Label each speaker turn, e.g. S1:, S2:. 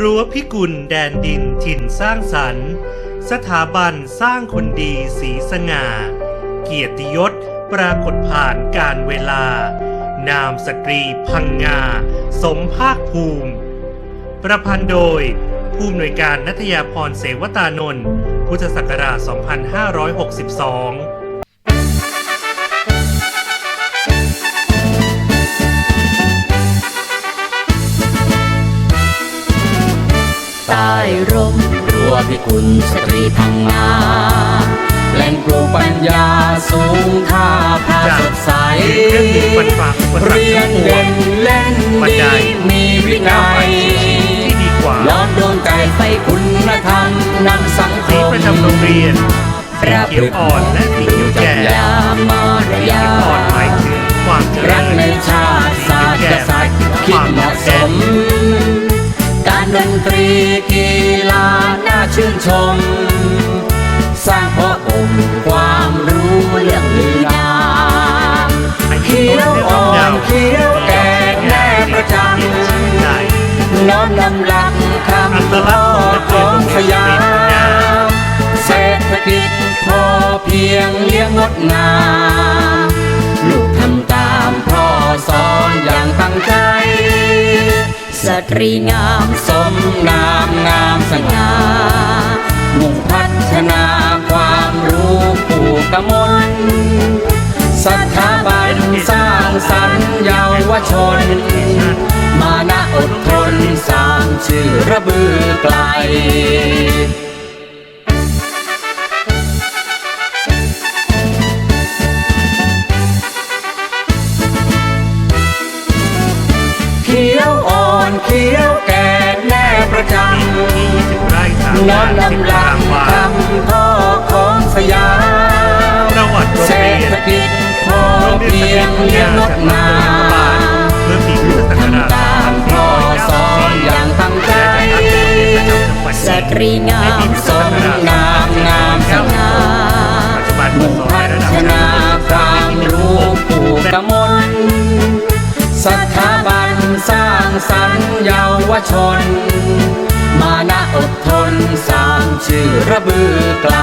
S1: รั้วพิกุลแดนดินถิ่นสร้างสรรค์ สถาบันสร้างคนดีสีสง่า เกียรติยศปรากฏผ่านการเวลา นามสตรีพังงา สมภาคภูมิ ประพันธ์โดย ผู้อำนวยการนัทยาพรเสวตานนท์พุทธศักราช 2562
S2: ใต้ร่มรั้วพิกุลสตรีพังงาแหล่งปลูกปัญญาสูงท่าพา
S1: จาก
S2: สดใส
S1: เครื่องมือฟันฝ่าอุปสรรค
S2: เรียนเด่นเล่น
S1: บันได
S2: ดีมีวินั
S1: ก้าวไป
S2: ย
S1: สู่ชีวิตที่ดีกว่า
S2: ย้อนดวงใจไฟคุณธรรมนำสังค
S1: สี
S2: ม
S1: ประจำโรงเรียนสีเขียวอ่อนและสีเขียว
S2: จั
S1: แก่
S2: ญญามาร
S1: สี
S2: ยา
S1: เขียวอ่อนหมายถึงความเจริ
S2: รัก
S1: ญ
S2: ในชาติ กีฬาน่าชื่นชม สร้างเพราะองค์ความรู้เรื่องลือนาเขียวอ่อนเขียวแก่แน่ประจำน้อมนำหลักคำพ่อของสยามเศรษฐกิจพอเพียงเลี้ยงงดงาม ลูกทำตามพ่อสอนอย่าง รีงามสมนามงามสง่ามุ่งพัฒนาความรู้ผู้กมลสถาบันสร้างสรรค์เยาวชน มานะอดทนสร้างชื่อระบือไกล
S1: ไร่สามำ
S2: น้อ
S1: มนสิบ
S2: นำหลั
S1: ตางวา
S2: คำพ่อของสยาม
S1: ประวัติ
S2: เศรษฐกิจพอ
S1: โรงเรี
S2: เพียง
S1: น
S2: เลี้ยงงดงาม
S1: เมื่อปีพุทธศักราช
S2: ทำตามพ่อสอนอย่างตั้งใจสตรีงามสมงามงามสง่ามุ่ง
S1: น
S2: พั
S1: ในะดับ
S2: ฒนาความรู้ผู้กมลสถาบันสร้างสรรค์เยาวชน อดทนสร้างชื่อระบือไกล